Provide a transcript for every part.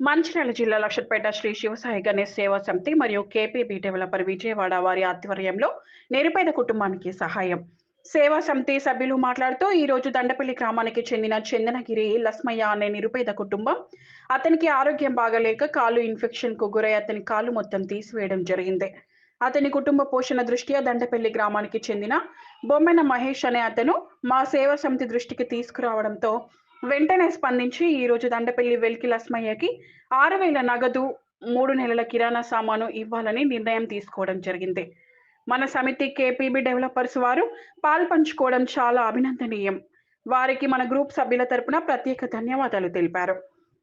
మంచిర్యాల జిల్లా లక్షపేట శ్రీ శివసాయి గణేష్ సేవా సమితి మరియు కేపీబీ డెవలపర్ విజయవాడ వారి ఆధ్వర్యంలో నిరుపేద కుటుంబానికి సహాయం. సేవా సమితి సభ్యులు మాట్లాడుతూ ఈ రోజు దండపల్లి గ్రామానికి చెందిన చందనగిరి లస్మయ్య అనే నిరుపేద కుటుంబం అతనికి ఆరోగ్యం బాగలేక కాలు ఇన్ఫెక్షన్కు గురై అతని కాలు మొత్తం తీసివేయడం జరిగింది. అతని కుటుంబ పోషణ దృష్ట్యా దండపల్లి గ్రామానికి చెందిన బొమ్మెన మహేష్ అనే అతను మా సేవా సమితి దృష్టికి తీసుకురావడంతో వెంటనే స్పందించి ఈరోజు దండపల్లి వెల్కి లస్మయ్యకి ఆరు వేల నగదు మూడు నెలల కిరాణా సామాను ఇవ్వాలని నిర్ణయం తీసుకోవడం జరిగింది. మన సమితి కేపీబీ డెవలపర్స్ వారు పాల్పంచుకోవడం చాలా అభినందనీయం. వారికి మన గ్రూప్ సభ్యుల తరపున ప్రత్యేక ధన్యవాదాలు తెలిపారు.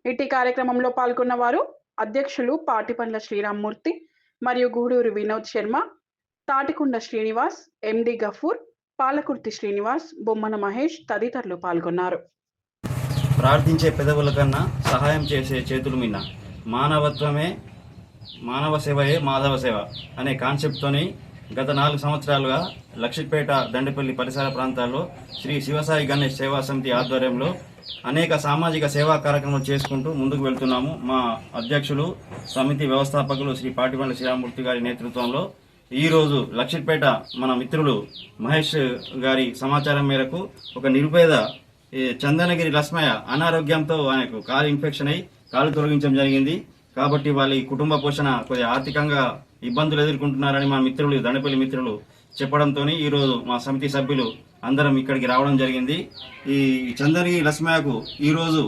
ఇటీ కార్యక్రమంలో పాల్గొన్న వారు అధ్యక్షులు పాటిపండ్ల శ్రీరామ్మూర్తి మరియు గూడూరు వినోద్ శర్మ తాటికొండ శ్రీనివాస్ ఎండి గఫూర్ పాలకుర్తి శ్రీనివాస్ బొమ్మన మహేష్ తదితరులు పాల్గొన్నారు. ప్రార్థించే పెదవుల కన్నా సహాయం చేసే చేతులు మిన్న మానవత్వమే మానవ సేవయే మాధవ సేవ అనే కాన్సెప్ట్తోని గత నాలుగు సంవత్సరాలుగా లక్షిపేట దండపల్లి పరిసర ప్రాంతాల్లో శ్రీ శివసాయి గణేష్ సేవా సమితి ఆధ్వర్యంలో అనేక సామాజిక సేవా కార్యక్రమాలు చేసుకుంటూ ముందుకు వెళ్తున్నాము. మా అధ్యక్షులు సమితి వ్యవస్థాపకులు శ్రీ పాటిబండ్ల శ్రీరామూర్తి గారి నేతృత్వంలో ఈరోజు రోజు లక్షిపేట మన మిత్రులు మహేష్ గారి సమాచారం మేరకు ఒక నిరుపేద చందనగిరి లస్మయ్య అనారోగ్యంతో ఆయనకు కాలు ఇన్ఫెక్షన్ అయి కాలు తొలగించడం జరిగింది. కాబట్టి వాళ్ళ ఈ కుటుంబ పోషణ కొద్దిగా ఆర్థికంగా ఇబ్బందులు ఎదుర్కొంటున్నారని మా మిత్రులు దండపల్లి మిత్రులు చెప్పడంతో ఈరోజు మా సమితి సభ్యులు అందరం ఇక్కడికి రావడం జరిగింది. ఈ చందనగిరి లస్మయ్యకు ఈరోజు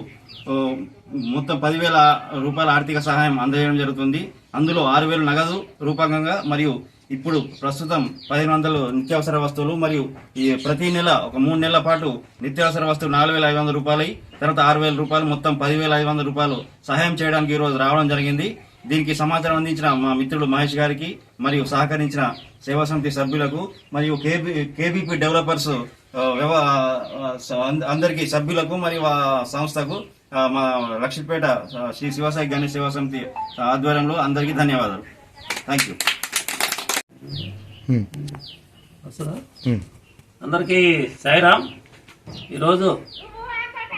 మొత్తం పదివేల రూపాయల ఆర్థిక సహాయం అందజేయడం జరుగుతుంది. అందులో ఆరు వేలు నగదు రూపకంగా మరియు ఇప్పుడు ప్రస్తుతం పదిహేను వందలు నిత్యావసర వస్తువులు మరియు ఈ ప్రతి నెల ఒక మూడు నెలల పాటు నిత్యావసర వస్తువులు నాలుగు వేల ఐదు వందల రూపాయలు తర్వాత ఆరు వేల రూపాయలు మొత్తం పదివేల ఐదు వందల రూపాయలు సహాయం చేయడానికి ఈరోజు రావడం జరిగింది. దీనికి సమాచారం అందించిన మా మిత్రుడు మహేష్ గారికి మరియు సహకరించిన సేవా సమితి సభ్యులకు మరియు కేబీ కేబీపీ డెవలపర్స్ అందరికీ సభ్యులకు మరియు సంస్థకు మా లక్ష్మీపేట శ్రీ శివసాయి గణేష్ సేవా సమితి ఆధ్వర్యంలో అందరికీ ధన్యవాదాలు. థ్యాంక్ యూ అందరికీ సాయిరామ్. ఈరోజు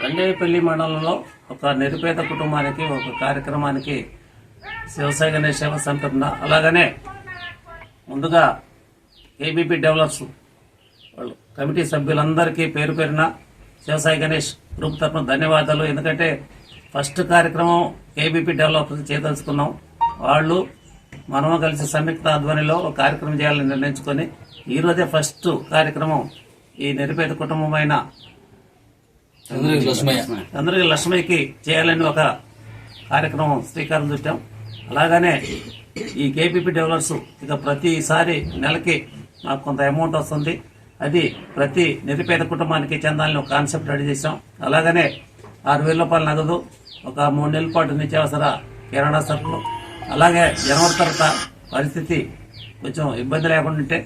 దండేపల్లి మండలంలో ఒక నిరుపేద కుటుంబానికి ఒక కార్యక్రమానికి శివసాయి గణేష్ సేవ సంపద అలాగనే ముందుగా ఏబీపీ డెవలప్స్ వాళ్ళు కమిటీ సభ్యులందరికీ పేరు పేరున శివసాయి గణేష్ గ్రూప్ తరఫున ధన్యవాదాలు. ఎందుకంటే ఫస్ట్ కార్యక్రమం ఏబీపీ డెవలపర్స్ చేయదలుచుకున్నాం వాళ్ళు మనము కలిసి సంయుక్త ఆధ్వర్యంలో ఒక కార్యక్రమం చేయాలని నిర్ణయించుకొని ఈ రోజే ఫస్ట్ కార్యక్రమం ఈ నిరుపేద కుటుంబమైన అందరికీ లక్ష్మయ్యకి చేయాలని ఒక కార్యక్రమం శ్రీకారం చుట్టాం. అలాగనే ఈ కేపీపీ డెవలపర్స్ ఇక ప్రతిసారి నెలకి మాకు కొంత అమౌంట్ వస్తుంది. అది ప్రతి నిరుపేద కుటుంబానికి చెందాలని ఒక కాన్సెప్ట్ రెడీ చేసాం అలాగనే ఆరు వేల రూపాయల నగదు ఒక మూడు నెలల పాటు నిత్యావసర కిరాణా సరుకులు అలాగే జనవరి తర్వాత పరిస్థితి కొంచెం ఇబ్బంది లేకుండా ఉంటే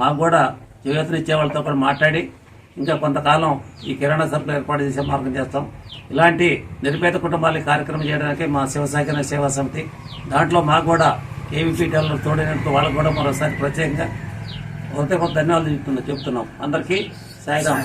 మాకు కూడా చేయూతనిచ్చే వాళ్ళతో కూడా మాట్లాడి ఇంకా కొంతకాలం ఈ కిరాణా సరుకులు ఏర్పాటు చేసే మార్గం చేస్తాం. ఇలాంటి నిరుపేద కుటుంబాలకి కార్యక్రమం చేయడానికి మా శివసాగర సేవా సమితి దాంట్లో మాకు కూడా ఏవీపీ టెల్లర్ తోడైనందుకు వాళ్ళకు కూడా మరోసారి ప్రత్యేకంగా ఒకటే కొంత ధన్యవాదాలు చెప్తున్నాం చెప్తున్నాం. అందరికీ సాయిరాం.